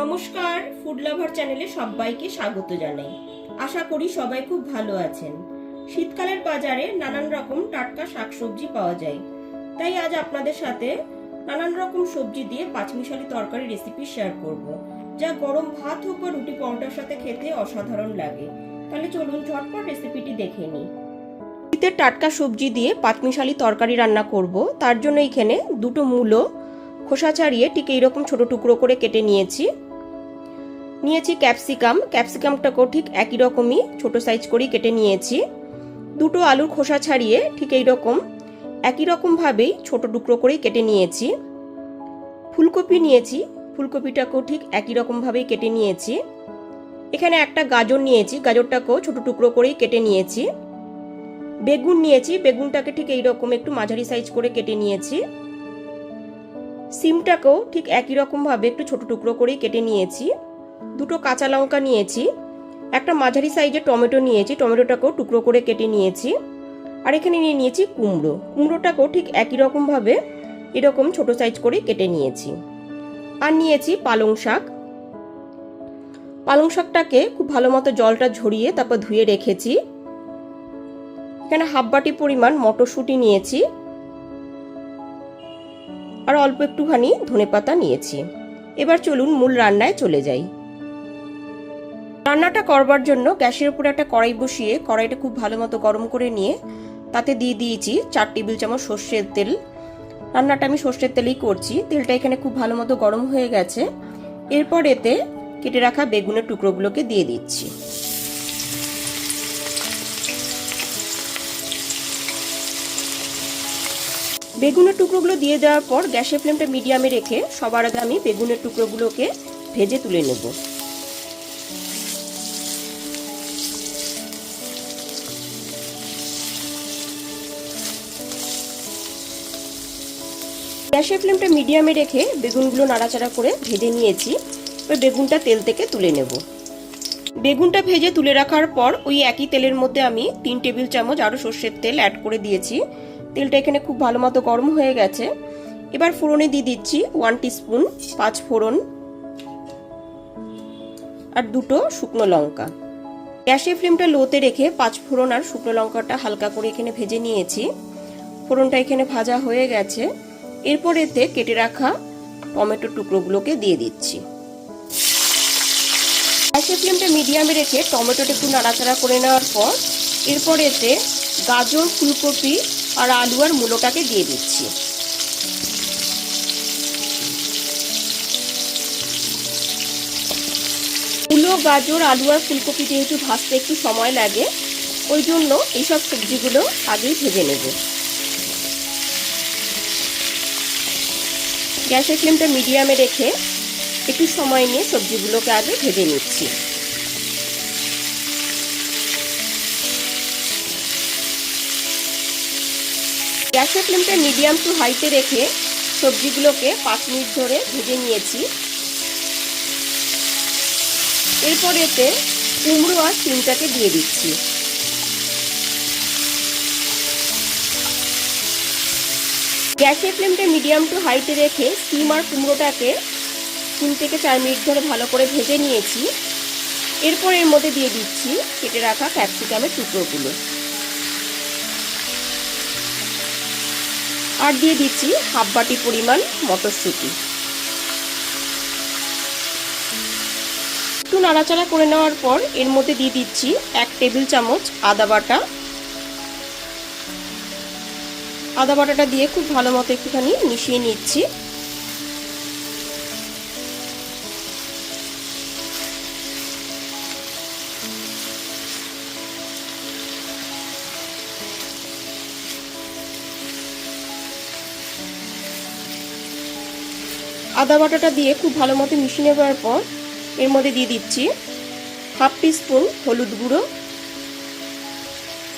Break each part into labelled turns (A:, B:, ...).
A: নমস্কার food lover চ্যানেলে সবাইকে স্বাগত জানাই। আশা করি সবাই খুব ভালো আছেন। শীতকালের বাজারে নানান রকম টাটকা শাকসবজি পাওয়া যায়। তাই আজ আপনাদের সাথে নানান রকম সবজি দিয়ে পাঁচমিশালি তরকারি রেসিপি শেয়ার করব, যা গরম ভাত হোক বা রুটি পরোটার সাথে খেতে অসাধারণ লাগে। তাহলে চলুন ঝটপট রেসিপিটি দেখে নিই। শীতের টাটকা সবজি দিয়ে পাঁচমিশালি তরকারি রান্না করব। তার জন্য এখানে দুটো মূলো, খোসা ছাড়িয়ে ঠিক এইরকম ছোট টুকরো করে কেটে নিয়েছি। নিয়েছি ক্যাপসিকাম। ক্যাপসিকামটাকেও ঠিক একই রকমই ছোট সাইজ করেই কেটে নিয়েছি। দুটো আলুর খোসা ছাড়িয়ে ঠিক এই রকম। একই রকমভাবেই ছোট টুকরো করেই কেটে নিয়েছি। ফুলকপি নিয়েছি। ফুলকপিটাকেও ঠিক একই রকমভাবেই কেটে নিয়েছি। এখানে একটা গাজর নিয়েছি। গাজরটাকেও ছোট টুকরো করেই কেটে নিয়েছি। বেগুন নিয়েছি। বেগুনটাকে ঠিক এই রকম একটু মাঝারি সাইজ করে কেটে নিয়েছি। সিমটাকেও ঠিক একই রকমভাবে একটু ছোট টুকরো করেই কেটে নিয়েছি। দুটো কাঁচা লঙ্কা নিয়েছি, একটা মাঝারি সাইজের টমেটো নিয়েছি, টমেটোটাকেও টুকরো করে কেটে নিয়েছি, আর এখানে নিয়ে নিয়েছি কুমড়ো। কুমড়োটাকেও ঠিক একই রকমভাবে এরকম ছোট সাইজ করে কেটে নিয়েছি। আর নিয়েছি পালং শাক। পালং শাকটাকে খুব ভালো মতো জলটা ঝরিয়ে তারপর ধুয়ে রেখেছি। এখানে হাফ বাটি পরিমাণ মটরশুঁটি নিয়েছি। আর অল্প একটুখানি ধনেপাতা নিয়েছি। এবার চলুন মূল রান্নায় চলে যাই। রান্নাটা করবার জন্য গ্যাসের উপর একটা কড়াই বসিয়ে কড়াইটা খুব ভালো মতো গরম করে নিয়ে তাতে দিয়ে দিয়েছি চার টেবিল চামচ সর্ষের তেল। রান্নাটা আমি সর্ষের তেলেই করছি। তেলটা এখানে খুব ভালো মতো গরম হয়ে গেছে। এরপর এতে কেটে রাখা বেগুনের টুকরোগুলোকে দিয়ে দিচ্ছি। বেগুনের টুকরোগুলো দিয়ে দেওয়ার পর গ্যাসের ফ্লেমটা মিডিয়ামে রেখে সবার আগে আমি বেগুনের টুকরোগুলোকে ভেজে তুলে নেব। গ্যাসের ফ্লেমটা মিডিয়ামে রেখে বেগুনগুলো নাড়াচাড়া করে ভেজে নিয়েছি। এবার বেগুনটা তেল থেকে তুলে নেব। বেগুনটা ভেজে তুলে রাখার পর ওই একই তেলের মধ্যে আমি তিন টেবিল চামচ আরও সর্ষের তেল অ্যাড করে দিয়েছি। তেলটা এখানে খুব ভালো মতো গরম হয়ে গেছে। এবার ফোড়নে দিয়ে দিচ্ছি ওয়ান স্পুন পাঁচ ফোড়ন আর দুটো শুকনো লঙ্কা। গ্যাসের ফ্লেমটা লোতে রেখে পাঁচ ফোড়ন আর শুকনো লঙ্কাটা হালকা করে এখানে ভেজে নিয়েছি। ফোড়নটা এখানে ভাজা হয়ে গেছে। এরপর এতে কেটে রাখা টমেটো টুকরোগুলোকে দিয়ে দিচ্ছি। গ্যাসের ফ্লেমটা মিডিয়ামে রেখে টমেটোটা একটু নাড়াচাড়া করে নেওয়ার পর এরপর এতে গাজর, ফুলকপি আর আলু আর মূলোটাকে দিয়ে দিচ্ছি। মূলো, গাজর, আলু আর ফুলকপি যেহেতু ভাজতে একটু সময় লাগে, ওই জন্য এইসব সবজিগুলো আগেই ভেজে নেব। গ্যাসের ফ্লেমটা মিডিয়ামে রেখে একটু সময় নিয়ে সবজিগুলোকে আগে ভেজে নিচ্ছি। গ্যাসের ফ্লেমটা মিডিয়াম টু হাইতে রেখে সবজিগুলোকে পাঁচ মিনিট ধরে ভেজে নিয়েছি। এরপর এতে কুমড়ো আর সিমটাকে দিয়ে দিচ্ছি। গ্যাসের ফ্লেমটা মিডিয়াম টু হাইতে রেখে সিম আর কুমড়োটাকে তিন থেকে চার মিনিট ধরে ভালো করে ভেজে নিয়েছি। এরপর এর মধ্যে দিয়ে দিচ্ছি কেটে রাখা ক্যাপসিকামের টুকরোগুলো। আর দিয়ে দিচ্ছি হাফ বাটি পরিমাণ মটরশুঁটি। একটু নাড়াচাড়া করে নেওয়ার পর এর মধ্যে দিয়ে দিচ্ছি এক টেবিল চামচ আদা বাটা আদা বাটাটা দিয়ে খুব ভালো মতো একটুখানি মিশিয়ে নিচ্ছি। আদা বাটাটা দিয়ে খুব ভালো মতো মিশিয়ে নেওয়ার পর এর মধ্যে দিয়ে দিচ্ছি হাফ স্পুন হলুদ গুঁড়ো,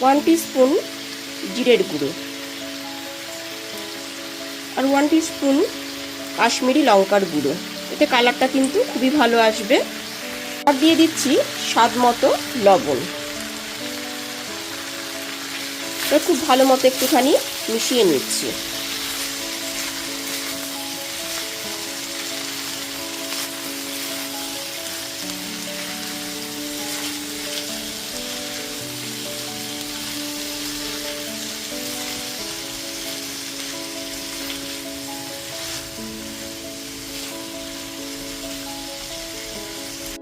A: ওয়ান স্পুন জিরের গুঁড়ো। আর ওয়ান স্পুন কাশ্মীরি লঙ্কার গুঁড়ো। এতে কালারটা কিন্তু খুবই ভালো আসবে। আর দিয়ে দিচ্ছি স্বাদ মতো লবণ। খুব ভালো মতো একটুখানি মিশিয়ে নিচ্ছি।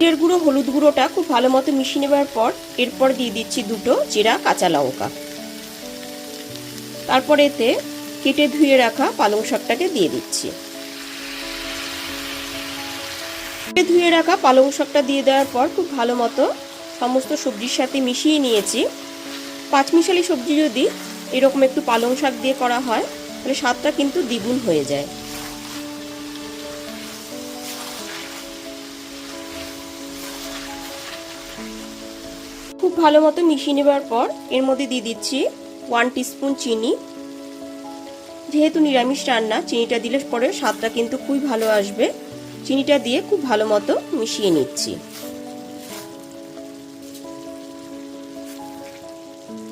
A: জিরের গুঁড়ো, হলুদ গুঁড়োটা খুব ভালো মতো মিশিয়ে নেবার পর এরপর দিয়ে দিচ্ছি দুটো জিরা কাঁচা লঙ্কা। তারপর এতে কেটে ধুয়ে রাখা পালং শাকটাকে দিয়ে দিচ্ছি। কেটে ধুয়ে রাখা পালং শাকটা দিয়ে দেওয়ার পর খুব ভালো মতো সমস্ত সবজির সাথে মিশিয়ে নিয়েছি। পাঁচমিশালি সবজি যদি এরকম একটু পালং শাক দিয়ে করা হয়, তাহলে স্বাদটা কিন্তু দ্বিগুণ হয়ে যায়। ভালো মতো মিশিয়ে নেবার পর এর মধ্যে দিয়ে দিচ্ছি ওয়ান টিস্পুন চিনি। যেহেতু নিরামিষ রান্না, চিনিটা দিলে পরে স্বাদটা কিন্তু খুবই ভালো আসবে। চিনিটা দিয়ে খুব ভালো মতো মিশিয়ে নিচ্ছি।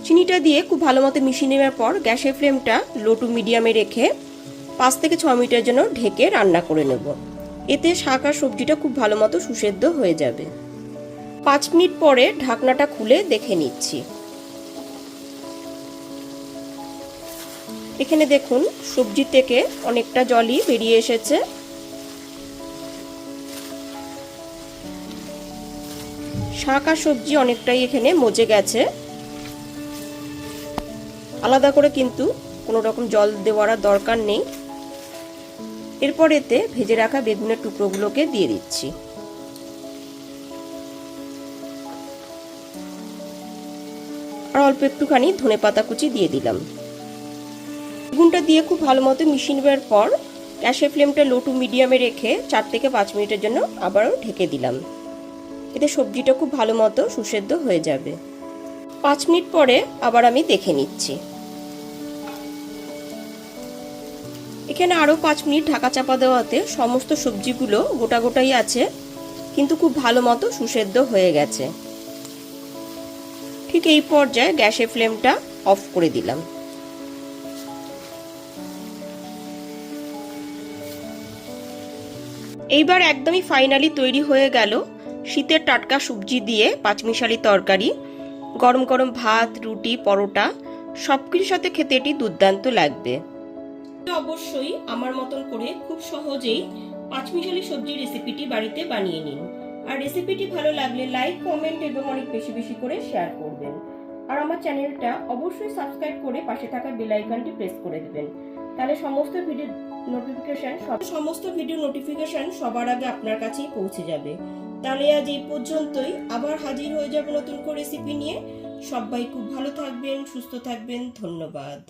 A: চিনিটা দিয়ে খুব ভালো মতো মিশিয়ে নেওয়ার পর গ্যাসের ফ্লেমটা লো টু মিডিয়ামে রেখে পাঁচ থেকে ছ মিনিটের জন্য ঢেকে রান্না করে নেব। এতে শাক আর সবজিটা খুব ভালো মতো সুসেদ্ধ হয়ে যাবে। পাঁচ মিনিট পরে ঢাকনাটা খুলে দেখে নিচ্ছি। এখানে দেখুন, সবজি থেকে অনেকটা জলই বেরিয়ে এসেছে। শাক আর সবজি অনেকটাই এখানে মজে গেছে। আলাদা করে কিন্তু কোনো রকম জল দেওয়ার দরকার নেই। এরপর এতে ভেজে রাখা বেগুনের টুকরোগুলোকে দিয়ে দিচ্ছি। আর অল্প একটুখানি ধনে পাতা কুচি দিয়ে দিলাম। বেগুনটা দিয়ে খুব ভালো মতো মিশিয়ে নেবার পর গ্যাসের ফ্লেমটা লো টু মিডিয়ামে রেখে চার থেকে পাঁচ মিনিটের জন্য আবারও ঢেকে দিলাম। এতে সবজিটা খুব ভালো মতো সুসেদ্ধ হয়ে যাবে। পাঁচ মিনিট পরে আবার আমি দেখে নিচ্ছি। এখানে আরও পাঁচ মিনিট ঢাকা চাপা দেওয়াতে সমস্ত সবজিগুলো গোটা গোটাই আছে, কিন্তু খুব ভালো মতো সুসেদ্ধ হয়ে গেছে। ঠিক এই পর্যায়ে গ্যাসের ফ্লেমটা অফ করে দিলাম। এইবার একদমই ফাইনালি তৈরি হয়ে গেল শীতের টাটকা সবজি দিয়ে পাঁচমিশালি তরকারি, গরম গরম ভাত, রুটি, পরোটা সব কিছুর সাথে খেতে এটি দুর্দান্ত লাগবে। অবশ্যই আমার মতন করে খুব সহজেই পাঁচমিশালি সবজির রেসিপিটি বাড়িতে বানিয়ে নিন। আর রেসিপিটি ভালো লাগলে লাইক কমেন্ট এবং অনেক বেশি বেশি করে শেয়ার করবেন। আর আমার চ্যানেলটা অবশ্যই সাবস্ক্রাইব করে পাশে থাকা বেল আইকনটি প্রেস করে দেবেন। তাহলে সমস্ত ভিডিও নোটিফিকেশন সব সমস্ত ভিডিও নোটিফিকেশন সবার আগে আপনার কাছেই পৌঁছে যাবে। তাহলে আজ এই পর্যন্তই। আবার হাজির হয়ে যাব নতুন করে রেসিপি নিয়ে। সবাই খুব ভালো থাকবেন, সুস্থ থাকবেন। ধন্যবাদ।